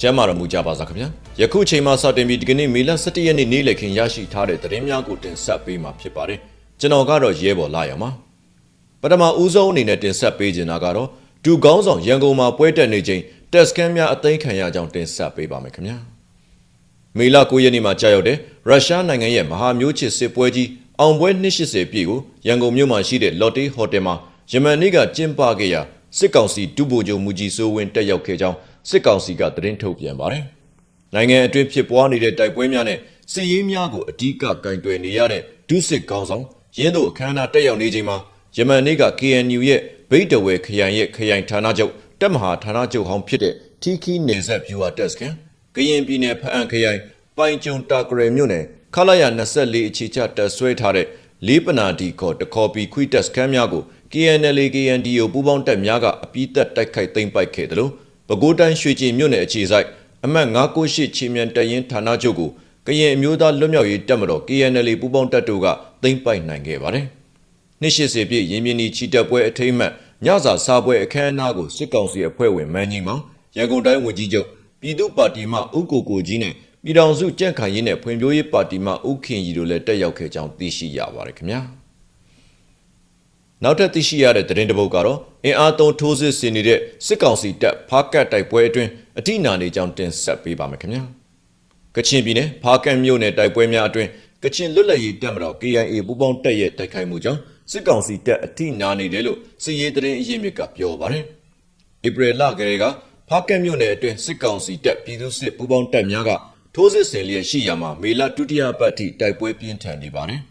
ကျမ်းမာတော်မူကြပါစားခင်ဗျာယခုချိန်မှစတင်ပြီးဒီကနေ့မေလ17ရက်နေ့နေ့လည်ခင်းရရှိထားတဲ့သတင်းများကိုတင်ဆက်ပေးမှာဖြစ်ပါတယ်ကျွန်တော်ကတော့ရဲဘော်လာရမှာပထမဦးဆုံးအနေနဲ့တင်ဆက်ပေးချင်တာကတော့ဒူကောင်းဆောင်ရန်ကုန်မှာပွဲတက်နေချိန်တက်စကန်များအသိမ်းခံရကြောင်းတင်ဆက်ပေးပါမယ်ခင်ဗျာမေလ9ရက်နေ့မှာကြာရောက်တဲ့ရုရှားနိုင်ငံရဲ့မဟာမျိုးချစ်စစ်ပွဲကြီးအောင်ပွဲ280ပြည့်ကိုရန်ကုန်မြို့မှာရှိတဲ့ Lotte Hotel မှာယမန်နေ့ကကျင်းပခဲ့ရာစစ်ကောင်စီဒုဗိုလ်ချုပ်မူကြီးစိုးဝင်းတက်ရောက်ခဲ့ကြောင်း စစ်ကောင်စီကသတင်းထုတ်ပြန်ပါတယ်။နိုင်ငံအတွင်းဖြစ်ပွားနေတဲ့တိုက်ပွဲများနဲ့စစ်ရေးများကိုအ धिक ကင်တွယ်နေရတဲ့ဒုစစ်ကောင်ဆောင်ရင်းတို့အခမ်းအနားတက်ရောက်နေချိန်မှာယမန်နေ့က KNU ရဲ့ဗိတ်တဝဲခရိုင်ရဲ့ခရိုင်ဌာနချုပ်တက်မဟာဌာနချုပ်ဟောင်းဖြစ်တဲ့ထီခီနေဆက်ဗျူဟာတက်စကန်ကရင်ပြည်နယ်ဖအံခရိုင်ပိုင်ကျုံတာဂရယ်မြို့နယ်ခလာရ24အခြေချတက်ဆွဲထားတဲ့လေးပနာဒီခေါ်တခေါ်ပီခွီတက်စကန်များကို KNL KNDO ပူးပေါင်းတပ်များကအပိသက်တိုက်ခိုက်သိမ်းပိုက်ခဲ့တယ်လို့ ပဲခူးတိုင်းရွှေကျင်မြို့နယ်အခြေစိုက်အမှတ်998ချင်းမြန်တရင်ဌာနချုပ်ကိုကရင်အမျိုးသားလွတ်မြောက်ရေးတပ်မတော် KNL ပူးပေါင်းတပ်တို့ကသိမ်းပိုက်နိုင်ခဲ့ပါတယ်။နှစ်80ပြည့်ရင်းမြင်းကြီးချီတက်ပွဲအထိမ်းအမှတ်ညစာစားပွဲအခမ်းအနားကိုစစ်ကောင်စီအဖွဲ့ဝင်မန်းကြီးမောင်ရန်ကုန်တိုင်းဝန်ကြီးချုပ်ပြည်သူ့ပါတီမှဥကိုကိုကြီးနဲ့ပြည်ထောင်စုကြံ့ခိုင်ရေးနဲ့ဖွံ့ဖြိုးရေးပါတီမှဥခင်ကြီးတို့လည်းတက်ရောက်ခဲ့ကြောင်းသိရှိရပါတယ်ခင်ဗျာ။ နောက်ထပ်သိရှိရတဲ့သတင်းတစ်ပုဒ်ကတော့အင်အားသုံးထိုးစစ်ဆင်နေတဲ့စစ်ကောင်စီတပ်ဖားကတ်တိုက်ပွဲအတွင်းအထိနာနေကြောင်းတင်ဆက်ပေးပါမယ်ခင်ဗျာ။ကချင်ပြည်နယ်ဖားကတ်မြို့နယ်တိုက်ပွဲများအတွင်းကချင်လွတ်လပ်ရေးတပ်မတော် KIA ပူးပေါင်းတပ်ရဲ့တိုက်ခိုက်မှုကြောင့်စစ်ကောင်စီတပ်အထိနာနေတယ်လို့စစ်ရေးသတင်းအရင်းမြစ်ကပြောပါတယ်။ဧပြီလကလေးကဖားကတ်မြို့နယ်အတွင်းစစ်ကောင်စီတပ်ပြည်သူ့စစ်ပူးပေါင်းတပ်များကထိုးစစ်ဆင်လျက်ရှိရာမှာမေလဒုတိယပတ်ထိတိုက်ပွဲပြင်းထန်နေပါတယ်။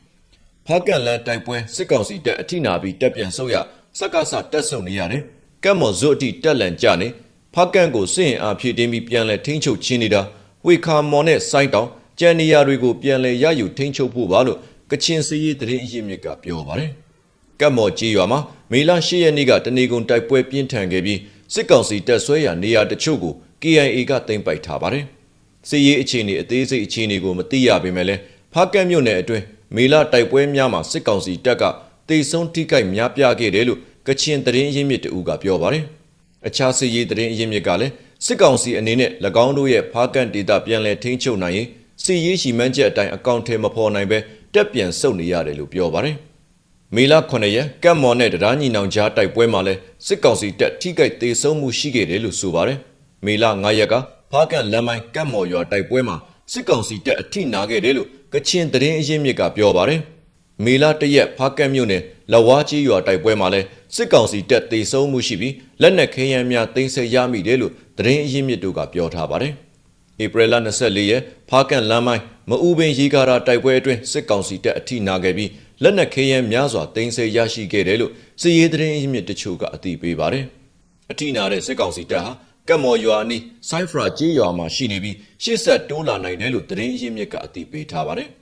ဖားကတ်လန်တိုက်ပွဲစစ်ကောင်စီတပ်အထိနာပြီးတပ်ပြန်ဆုတ်ရစက္ကစတက်ဆုံနေရတယ်။ကတ်မော်ဇွတ်အထိတက်လန်ကြနေဖားကန်ကိုစစ်ရင်အားဖြည့်တင်းပြီးပြန်လဲထိန်းချုပ်ချင်းနေတာဝေခါမော်နဲ့စိုင်းတောင်ကြံနေရတွေကိုပြန်လဲရယူထိန်းချုပ်ဖို့ပါလို့ကချင်စည်ရေးသတင်းအရင်းမြစ်ကပြောပါတယ်။ကတ်မော်ကြီးရွာမှာမေလ10ရက်နေ့ကတနေကုန်တိုက်ပွဲပြင်းထန်ခဲ့ပြီးစစ်ကောင်စီတပ်ဆွဲရာနေရာတချို့ကို KIA ကသိမ်းပိုက်ထားပါတယ်။စစ်ရေးအခြေအနေအသေးစိတ်အခြေအနေကိုမသိရပေမဲ့လည်းဖားကတ်မြို့နယ်အတွင်း မေလတိုက်ပွဲများမှာစစ်ကောင်စီတပ်ကတေဆုံးထိခိုက်များပြားခဲ့တယ်လို့ကချင်သတင်းရင်းမြစ်တအူးကပြောပါတယ်။အခြားစစ်ရေးသတင်းအရင်းမြစ်ကလည်းစစ်ကောင်စီအနေနဲ့၎င်းတို့ရဲ့ဖားကန်ဒေတာပြန်လည်ထိန်းချုပ်နိုင်ရင်စစ်ရေးရှိမှန်းချက်အတိုင်းအကောင့်ထဲမဖော်နိုင်ပဲတက်ပြန်ဆုတ်နေရတယ်လို့ပြောပါတယ်။မေလ9ရက်ကတ်မော်နဲ့တရားညီနောင်ကြားတိုက်ပွဲမှာလဲစစ်ကောင်စီတပ်ထိခိုက်သေးဆုံးမှုရှိခဲ့တယ်လို့ဆိုပါတယ်။မေလ9ရက်ကဖားကန်လမ်းမိုင်းကတ်မော်ရွာတိုက်ပွဲမှာ စစ်ကောင်စီတပ်အထိနာခဲ့တယ်လို့ကချင်သတင်းအရင်းမြစ်ကပြောပါတယ်။မေလတရက်ဖားကတ်မြို့နယ်လဝါကြီးရွာတိုက်ပွဲမှာလဲစစ်ကောင်စီတပ်တေဆုံးမှုရှိပြီးလက်နက်ခဲယမ်းများတင်ဆက်ရမိတယ်လို့သတင်းအရင်းမြစ်တို့ကပြောထားပါတယ်။ဧပြီလ24ရက်ဖားကန်လမ်းမိုင်းမအူပင်ရေကာတာတိုက်ပွဲအတွင်းစစ်ကောင်စီတပ်အထိနာခဲ့ပြီးလက်နက်ခဲယမ်းများစွာတင်ဆက်ရရှိခဲ့တယ်လို့စစ်ရေးသတင်းအရင်းမြစ်တချို့ကအသိပေးပါတယ်။အထိနာတဲ့စစ်ကောင်စီတပ်ဟာ ကတ်မော်ရွာနီးဆိုင်းဖရာကျေးရွာမှာရှိနေပြီးရှေ့ဆက်တိုးလာနိုင်တယ်လို့သတင်းအရင်းမြစ်ကအသိပေးထားပါတယ်။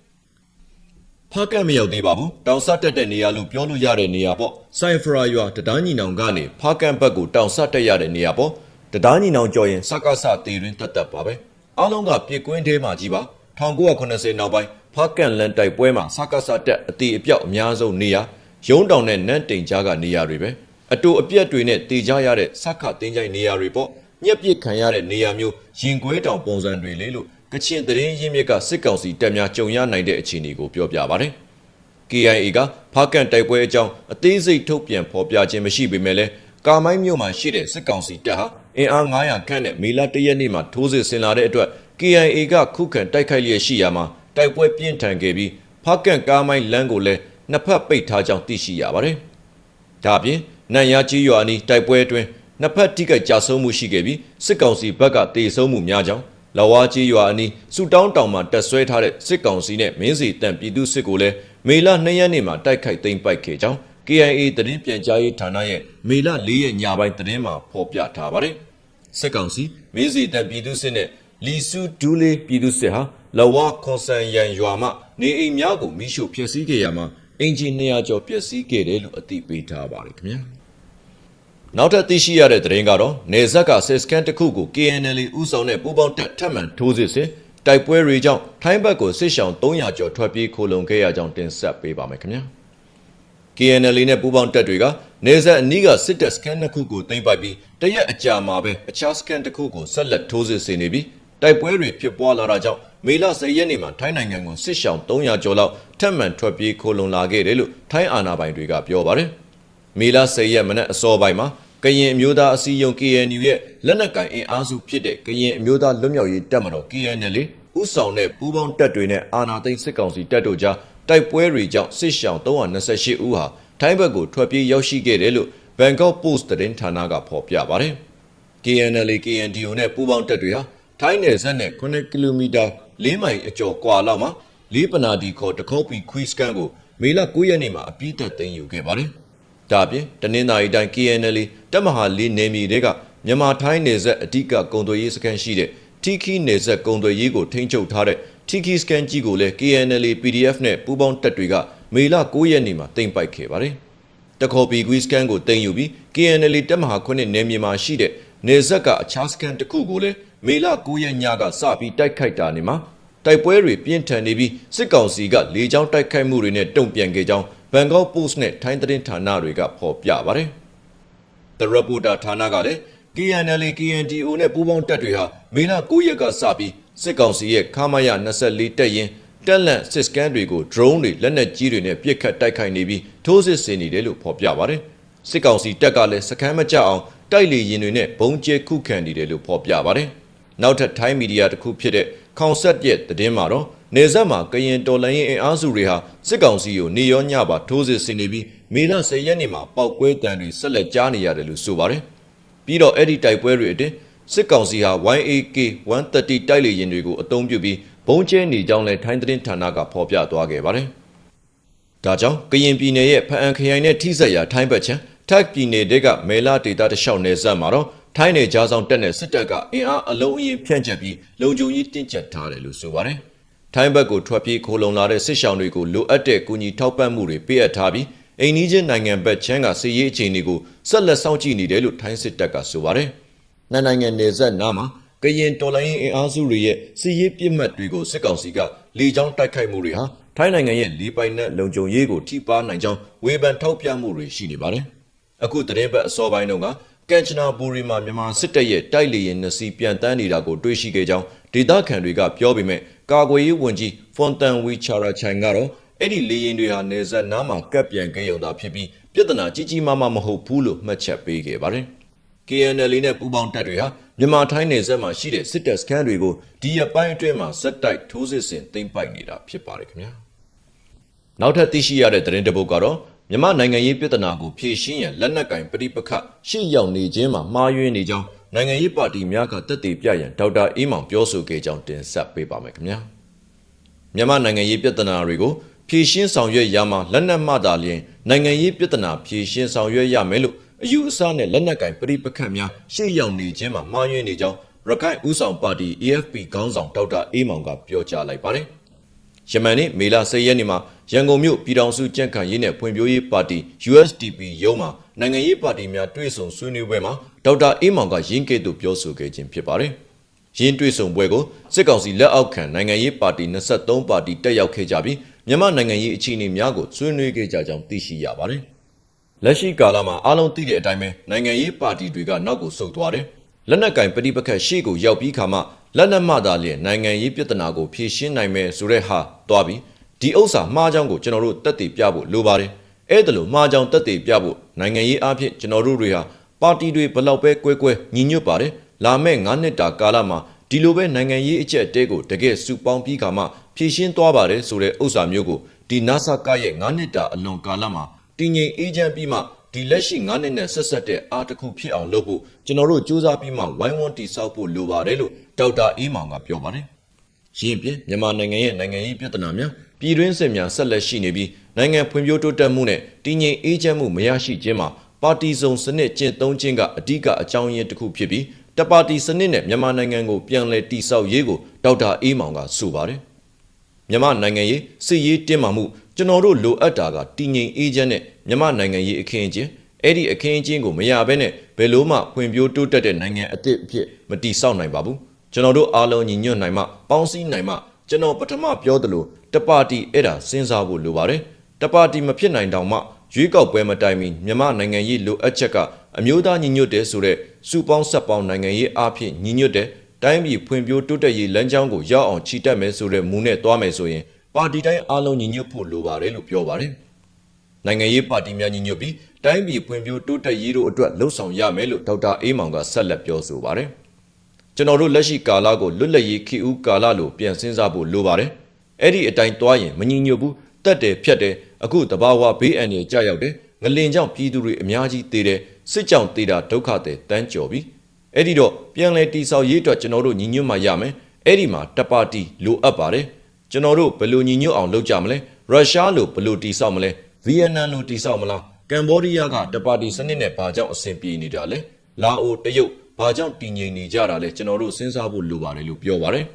ဖားကတ်မရောက်သေးပါဘူးတောင်ဆတက်တဲ့နေရာလို့ပြောလို့ရတဲ့နေရာပေါ့ဆိုင်ဖရာရွာတဒါညီနောင်ကနေဖားကတ်ဘက်ကိုတောင်ဆတက်ရတဲ့နေရာပေါ့တဒါညီနောင်ကြော်ရင်စကားစတေရင်းတက်တက်ပါပဲအားလုံးကပြစ်ကွင်းထဲမှာကြီးပါ1980နောက်ပိုင်းဖားကတ်လန်တိုက်ပွဲမှာစကားစတက်အတီအပြောက်အများဆုံးနေရာရုံးတောင်နဲ့နန်းတိန်ကြားကနေရာတွေပဲအတူအပြက်တွေနဲ့တေကြရတဲ့စက္ခတင်းကြိုင်နေရာတွေပေါ့ ညက်ပစ်ခံရတဲ့နေရာမျိုးရင်ကွဲတောင်ပုံစံတွေလေလို့ကချင်သတင်းရင်းမြစ်ကစစ်ကောင်စီတပ်များကြုံရနိုင်တဲ့အခြေအနေကိုပြောပြပါဗျ။ KIA ကဖားကန်တိုက်ပွဲအကြောင်းအသေးစိတ်ထုတ်ပြန်ဖော်ပြခြင်းမရှိပေမဲ့လည်းကာမိုင်းမြို့မှာရှိတဲ့စစ်ကောင်စီတပ်ဟာအင်အား900ခန့်နဲ့မေလ၁ရက်နေ့မှာထိုးစစ်ဆင်လာတဲ့အတွက် KIA ကခုခံတိုက်ခိုက်လျက်ရှိရာမှာတိုက်ပွဲပြင်းထန်ခဲ့ပြီးဖားကန်ကာမိုင်းလမ်းကိုလည်းနှစ်ဖက်ပိတ်ထားကြောင်းသိရှိရပါတယ်။ဒါပြင်နန်ရကြီးရွာနီးတိုက်ပွဲအတွင်း နှစ်ဖက်ထိခိုက်ကြဆုံးမှုရှိခဲ့ပြီးစစ်ကောင်စီဘက်ကတေဆုံးမှုများကြောင်းလဝါကြီးရွာအနီးစူတောင်းတောင်မှာတက်ဆွဲထားတဲ့စစ်ကောင်စီနဲ့မင်းစီတန်ပြည်သူစစ်ကိုလည်းမေလ2ရက်နေ့မှာတိုက်ခိုက်သိမ်းပိုက်ခဲ့ကြောင်း KIA သတင်းပြန်ကြားရေးဌာနရဲ့မေလ4ရက်ညပိုင်းသတင်းမှာဖော်ပြထားပါတယ်။စစ်ကောင်စီမင်းစီတန်ပြည်သူစစ်နဲ့လီစုဒူးလေးပြည်သူစစ်ဟာလဝါခွန်ဆန်ရန်ရွာမှနေအိမ်များကိုမိရှို့ဖျက်ဆီးခဲ့ရမှာအင်ဂျင်200ကျော်ပျက်စီးခဲ့တယ်လို့အသိပေးထားပါတယ်ခင်ဗျာ။ နောက်ထပ်သိရှိရတဲ့သတင်းကတော့နေဇက်ကစစ်စကန်တစ်ခုကို KNL ဥဆောင်တဲ့ပူးပေါင်းတပ်ထပ်မံထိုးစစ်ဆင်တိုက်ပွဲတွေကြောင့်ထိုင်းဘက်ကိုစစ်ရှောင်300ကျော်ထွက်ပြေးခိုလုံခဲ့ရကြောင်းတင်ဆက်ပေးပါမယ်ခင်ဗျာ။ KNL နဲ့ပူးပေါင်းတပ်တွေကနေဆက်အနီးကစစ်တပ်စကန်တစ်ခုကိုသိမ်းပိုက်ပြီးတရက်အကြာမှာပဲအခြားစကန်တစ်ခုကိုဆက်လက်ထိုးစစ်ဆင်နေပြီးတိုက်ပွဲတွေဖြစ်ပွားလာတာကြောင့်မေလ10ရက်နေ့မှာထိုင်းနိုင်ငံကိုစစ်ရှောင်း300ကျော်လောက်ထပ်မံထွက်ပြေးခိုလုံလာခဲ့တယ်လို့ထိုင်းအာဏာပိုင်တွေကပြောပါတယ်။မေလ10ရက်မနက်အစောပိုင်းမှာ ကရင်အမျိုးသားအစည်းအရုံး KNU ရဲ့လက်နက်ကင်အင်အားစုဖြစ်တဲ့ကရင်အမျိုးသားလွတ်မြောက်ရေးတပ်မတော် KNL ဥဆောင်တဲ့ပူးပေါင်းတပ်တွေနဲ့အာဏာသိမ်းစစ်ကောင်စီတပ်တို့ကြားတိုက်ပွဲတွေကြောင့်စစ်ရှောင်း328ဦးဟာထိုင်းဘက်ကိုထွက်ပြေးရောက်ရှိခဲ့တယ်လို့ Bangkok Post သတင်းဌာနကဖော်ပြပါတယ်။ KNL KNDO နဲ့ပူးပေါင်းတပ်တွေဟာထိုင်းနယ်စပ်နဲ့9ကီလိုမီတာ၄မိုင်အကျော်ကွာလောက်မှာလေးပနာဒီခေါ်တခေါပီခွီးစကန်ကိုမေလ9ရက်နေ့မှာအပြည့်သက်သိမ်းယူခဲ့ပါတယ်။ ဒါအပြင်တနင်္သာရီတိုင်း KNL တပ်မဟာလေးနယ်မြေတွေကမြန်မာထိုင်းနယ်စပ်အဓိကကုန်သွယ်ရေးစခန်းရှိတဲ့ထီခီနယ်စပ်ကုန်သွယ်ရေးကိုထိန်းချုပ်ထားတဲ့ထီခီစကန်ကြီးကိုလည်း KNL PDF နဲ့ပူးပေါင်းတပ်တွေကမေလ9ရက်နေ့မှာတင်ပိုက်ခဲ့ပါတယ်။တခေါပီကွီးစကန်ကိုတင်ယူပြီး KNL တပ်မဟာ9နယ်မြေမှာရှိတဲ့နယ်စပ်ကအခြားစကန်တစ်ခုကိုလည်းမေလ9ရက်ညကစပြီးတိုက်ခိုက်တာနေမှာတိုက်ပွဲတွေပြင်းထန်နေပြီးစစ်ကောင်စီကလေကြောင်းတိုက်ခိုက်မှုတွေနဲ့တုံ့ပြန်ခဲ့ကြောင်း Bangkok Post နဲ့ထိုင်းသတင်းဌာနတွေကဖော်ပြပါတယ်။ The Reporter ဌာနကလည်း KNL KNDO နဲ့ပူးပေါင်းတပ်တွေဟာမေလ9ရက်ကစပြီးစစ်ကောင်စီရဲ့ခမာရ24တပ်ရင်တက်လန့်စစ်စကန်တွေကို drone တွေလက်နက်ကြီးတွေနဲ့ပစ်ခတ်တိုက်ခိုက်နေပြီးထိုးစစ်ဆင်နေတယ်လို့ဖော်ပြပါတယ်။စစ်ကောင်စီတပ်ကလည်းစခန်းမကြအောင်တိုက်လေရင်တွေနဲ့ဘုံကျဲခုခံနေတယ်လို့ဖော်ပြပါတယ်။နောက်ထပ်ထိုင်းမီဒီယာတစ်ခုဖြစ်တဲ့ခေါင်ဆက်ရဲ့သတင်းမှာတော့ နေဆက်မှာကရင်တော်လှန်ရေးအင်အားစုတွေဟာစစ်ကောင်စီကိုနေရောညပါထိုးစစ်ဆင်နေပြီးမေလ10ရက်နေ့မှာပောက်ကွဲတံတွေဆက်လက်ကြားနေရတယ်လို့ဆိုပါတယ်။ပြီးတော့အဲ့ဒီတိုက်ပွဲတွေအတွင်းစစ်ကောင်စီဟာ YAK 130တိုက်လေရင်တွေကိုအသုံးပြုပြီးဘုံကျဲနေကြောင်းလဲထိုင်းသတင်းဌာနကဖော်ပြသွားခဲ့ပါတယ်။ဒါကြောင့်ကရင်ပြည်နယ်ရဲ့ဖအံခရိုင်နဲ့ထိစပ်ရာထိုင်းဘက်ချံတက်ပြည်နယ်တွေကမဲလာဒေတာတလျှောက်နယ်စပ်မှာတော့ထိုင်းနယ်ကြားဆောင်တက်တဲ့စစ်တပ်ကအင်အားအလုံးအင်းဖြန့်ကျက်ပြီးလုံခြုံရေးတင်းကျပ်ထားတယ်လို့ဆိုပါတယ်။ ထိုင်းဘက်ကိုထွက်ပြေးခိုးလုံလာတဲ့စစ်ရှောင်းတွေကိုလိုအပ်တဲ့ကူညီထောက်ပံ့မှုတွေပေးအပ်ထားပြီးအိမ်နီးချင်းနိုင်ငံဘက်ချမ်းကစစ်ရေးအခြေအနေကိုဆက်လက်စောင့်ကြည့်နေတယ်လို့ထိုင်းစစ်တပ်ကဆိုပါတယ်။နှစ်နိုင်ငံနယ်စပ်နားမှာကရင်တော်လိုင်းအင်အားစုတွေရဲ့စစ်ရေးပြစ်မှတ်တွေကိုစစ်ကောင်စီကလေကြောင်းတိုက်ခိုက်မှုတွေဟာထိုင်းနိုင်ငံရဲ့လေပိုင်နက်လုံခြုံရေးကိုထိပါနိုင်ကြောင်းဝေဖန်ထောက်ပြမှုတွေရှိနေပါတယ်။အခုသတင်းပတ်အစောပိုင်းတုန်းက ကန်ချနာဘူရီမှာမြန်မာစစ်တပ်ရဲ့တိုက်လေရင်နှစ်စီးပြန်တန်းနေတာကိုတွေ့ရှိခဲ့ကြောင်းဒေသခံတွေကပြောပေမဲ့ကာကွယ်ရေးဝန်ကြီးဖွန်တန်ဝီချာရာချိုင်ကတော့အဲ့ဒီလေရင်တွေဟာနေဆက်နားမှာကပ်ပြန်ခဲ့ရုံသာဖြစ်ပြီးပြဿနာကြီးကြီးမားမားမဟုတ်ဘူးလို့မှတ်ချက်ပေးခဲ့ပါတယ်။ KNL နဲ့ပူးပေါင်းတပ်တွေဟာမြန်မာထိုင်းနယ်စပ်မှာရှိတဲ့စစ်တပ်စခန်းတွေကိုဒီရပိုင်းအတွင်းမှာစက်တိုက်ထိုးစစ်ဆင်သိမ်းပိုက်နေတာဖြစ်ပါတယ်ခင်ဗျာ။နောက်ထပ်သိရှိရတဲ့သတင်းတစ်ပုဒ်ကတော့ မြန်မာနိုင်ငံရေးပြည်ထနာကိုဖြည့်ရှင်းရန်လက်နက်ကင်ပဋိပက္ခရှေ့ရောက်နေခြင်းမှာမှားယွင်းနေကြောင်းနိုင်ငံရေးပါတီများကတက်တည်ပြရန်ဒေါက်တာအေးမောင်ပြောဆိုခဲ့ကြောင်းတင်ဆက်ပေးပါမယ်ခင်ဗျာ။မြန်မာနိုင်ငံရေးပြည်ထနာတွေကိုဖြည့်ရှင်းဆောင်ရွက်ရမှာလက်နက်မှသာလျှင်နိုင်ငံရေးပြည်ထနာဖြည့်ရှင်းဆောင်ရွက်ရမယ်လို့အယူအဆနဲ့လက်နက်ကင်ပဋိပက္ခများရှေ့ရောက်နေခြင်းမှာမှားယွင်းနေကြောင်းရခိုင်ဦးဆောင်ပါတီ AFP ခေါင်းဆောင်ဒေါက်တာအေးမောင်ကပြောကြားလိုက်ပါတယ်။ ယမန်နေ့မေလ10ရက်နေ့မှာရန်ကုန်မြို့ပြည်ထောင်စုကြံ့ခိုင်ရေးနဲ့ဖွံ့ဖြိုးရေးပါတီ USDP ရုံးမှာနိုင်ငံရေးပါတီများတွဲဆုံဆွေးနွေးပွဲမှာဒေါက်တာအေးမောင်ကရင်းကဲ့သို့ပြောဆိုခဲ့ခြင်းဖြစ်ပါတယ်။ရင်းတွဲဆုံပွဲကိုစစ်ကောင်စီလက်အောက်ခံနိုင်ငံရေးပါတီ23ပါတီတက်ရောက်ခဲ့ကြပြီးမြန်မာနိုင်ငံရေးအခြေအနေများကိုဆွေးနွေးခဲ့ကြကြောင်းသိရှိရပါတယ်။လက်ရှိကာလမှာအားလုံးသိတဲ့အတိုင်းပဲနိုင်ငံရေးပါတီတွေကနောက်ကိုဆုတ်သွားတယ်။လက်နက်ကင်ပဋိပက္ခရှေ့ကိုရောက်ပြီးခါမှလက်နက်မှသာလျှင်နိုင်ငံရေးပြဿနာကိုဖြေရှင်းနိုင်မယ်ဆိုတဲ့ဟာ သွားပြီးဒီဥစ္စာမှားကြောင်းကိုကျွန်တော်တို့တက်တည်ပြဖို့လိုပါတယ်။အဲ့ဒါလို့မှားကြောင်းတက်တည်ပြဖို့နိုင်ငံရေးအဖြစ်ကျွန်တော်တို့တွေဟာပါတီတွေဘလောက်ပဲကွဲကွဲညီညွတ်ပါတယ်။လာမယ့်9နှစ်တာကာလမှာဒီလိုပဲနိုင်ငံရေးအကျက်တဲကိုတကယ်စုပေါင်းပြီးခါမှဖြည့်ရှင်းသွားပါတယ်ဆိုတဲ့ဥစ္စာမျိုးကိုဒီ NASA ကရဲ့9နှစ်တာအလွန်ကာလမှာတည်ငြိမ်အေးချမ်းပြီးမှဒီလက်ရှိ9နှစ်နဲ့ဆက်ဆက်တဲ့အားတစ်ခုဖြစ်အောင်လုပ်ဖို့ကျွန်တော်တို့စူးစမ်းပြီးမှဝိုင်းဝန်းတည်ဆောက်ဖို့လိုပါတယ်လို့ဒေါက်တာအေးမောင်ကပြောပါတယ်။ ရင်းပြမြန်မာနိုင်ငံရဲ့နိုင်ငံရေးပြဿနာများပြည်တွင်းစစ်များဆက်လက်ရှိနေပြီးနိုင်ငံဖွံ့ဖြိုးတိုးတက်မှုနဲ့တည်ငြိမ်အေးချမ်းမှုမရရှိခြင်းမှာပါတီစုံစနစ်ကျင့်သုံးခြင်းကအဓိကအကြောင်းရင်းတစ်ခုဖြစ်ပြီးတပါတီစနစ်နဲ့မြန်မာနိုင်ငံကိုပြန်လည်တည်ဆောက်ရေးကိုဒေါက်တာအေးမောင်ကဆိုပါတယ်။မြန်မာနိုင်ငံရေးစစ်ရေးတင်းမာမှုကျွန်တော်တို့လိုအပ်တာကတည်ငြိမ်အေးချမ်းတဲ့မြန်မာနိုင်ငံရေးအခင်းအကျင်းအဲ့ဒီအခင်းအကျင်းကိုမရဘဲနဲ့ဘယ်လို့မှဖွံ့ဖြိုးတိုးတက်တဲ့နိုင်ငံအသစ်အဖြစ်မတည်ဆောက်နိုင်ပါဘူး ကျွန်တော်တို့အားလုံးညီညွတ်နိုင်မှပေါင်းစည်းနိုင်မှကျွန်တော်ပထမပြောသလိုတပါတီအဲ့ဒါစဉ်းစားဖို့လိုပါတယ်တပါတီမဖြစ်နိုင်တောင်မှရွေးကောက်ပွဲမတိုင်မီမြန်မာနိုင်ငံရေးလိုအပ်ချက်ကအမျိုးသားညီညွတ်တဲ့ဆိုတဲ့စုပေါင်းဆက်ပေါင်းနိုင်ငံရေးအားဖြင့်ညီညွတ်တဲ့တိုင်းပြည်ဖွံ့ဖြိုးတိုးတက်ရေးလမ်းကြောင်းကိုရောက်အောင်ချီတက်မယ်ဆိုတဲ့မူနဲ့သွားမယ်ဆိုရင်ပါတီတိုင်းအားလုံးညီညွတ်ဖို့လိုပါတယ်လို့ပြောပါတယ်။နိုင်ငံရေးပါတီများညီညွတ်ပြီးတိုင်းပြည်ဖွံ့ဖြိုးတိုးတက်ရေးတို့အတွက်လှုံ့ဆော်ရမယ်လို့ဒေါက်တာအေးမောင်ကဆက်လက်ပြောဆိုပါတယ်။ ကျွန်တော်တို့လက်ရှိကာလကိုလွတ်လပ်ရေးခေဦးကာလလို့ပြန်စဉ်းစားဖို့လိုပါတယ်။အဲ့ဒီအတိုင်းသွားရင်မငြိညွတ်ဘူးတက်တယ်ဖြတ်တယ်အခုတဘာဝဘေးအန္တရာယ်ကြာရောက်တယ်ငလင်ကြောင့်ပြည်သူတွေအများကြီးသေတယ်စစ်ကြောင့်သေတာဒုက္ခတွေတန်းကြော်ပြီအဲ့ဒီတော့ပြန်လဲတိဆောက်ရေးအတွက်ကျွန်တော်တို့ညီညွတ်မှရမယ်အဲ့ဒီမှာတပါတီလိုအပ်ပါတယ်ကျွန်တော်တို့ဘယ်လိုညီညွတ်အောင်လုပ်ကြမလဲရုရှားလိုဘယ်လိုတိဆောက်မလဲဗီယက်နမ်လိုတိဆောက်မလားကမ်ဘောဒီးယားကတပါတီစနစ်နဲ့ဘာကြောင့်အဆင်ပြေနေတာလဲလာအိုတရုတ် ဘာကြောင့်တည်ငြိမ်နေကြတာလဲကျွန်တော်တို့စဉ်းစားဖို့လိုပါတယ်လို့ပြောပါတယ်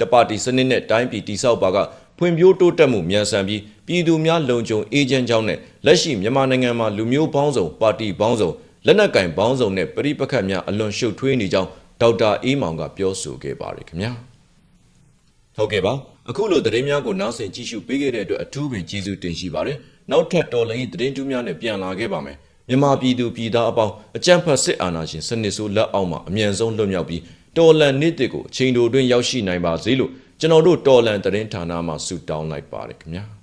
တပါတီစနစ်နဲ့တိုင်းပြည်တိဆောက်ပါကဖွံ့ဖြိုးတိုးတက်မှုမြန်ဆန်ပြီးပြည်သူများလုံခြုံအေးချမ်းကြောင်းနဲ့လက်ရှိမြန်မာနိုင်ငံမှာလူမျိုးပေါင်းစုံပါတီပေါင်းစုံလက်နက်ကင်ပေါင်းစုံနဲ့ပြည်ပခတ်များအလွန်ရှုပ်ထွေးနေကြောင်းဒေါက်တာအေးမောင်ကပြောဆိုခဲ့ပါတယ်ခင်ဗျာဟုတ်ကဲ့ပါအခုလိုသတင်းများကိုနောက်ဆင်ကြည့်ရှုပေးခဲ့တဲ့အတွက်အထူးပင်ကျေးဇူးတင်ရှိပါတယ်နောက်ထပ်တော်လည်းသတင်းတူးများနဲ့ပြန်လာခဲ့ပါမယ် မြန်မာပြည်သူပြည်သားအပေါင်းအကြမ်းဖက်စစ်အာဏာရှင်စနစ်ဆိုးလက်အောက်မှာအမြန်ဆုံးလွတ်မြောက်ပြီးတော်လန်နေ့တစ်ကိုအချိန်တိုအတွင်းရောက်ရှိနိုင်ပါစေလို့ကျွန်တော်တို့တော်လန်သတင်းဌာနမှဆုတောင်းလိုက်ပါတယ်ခင်ဗျာ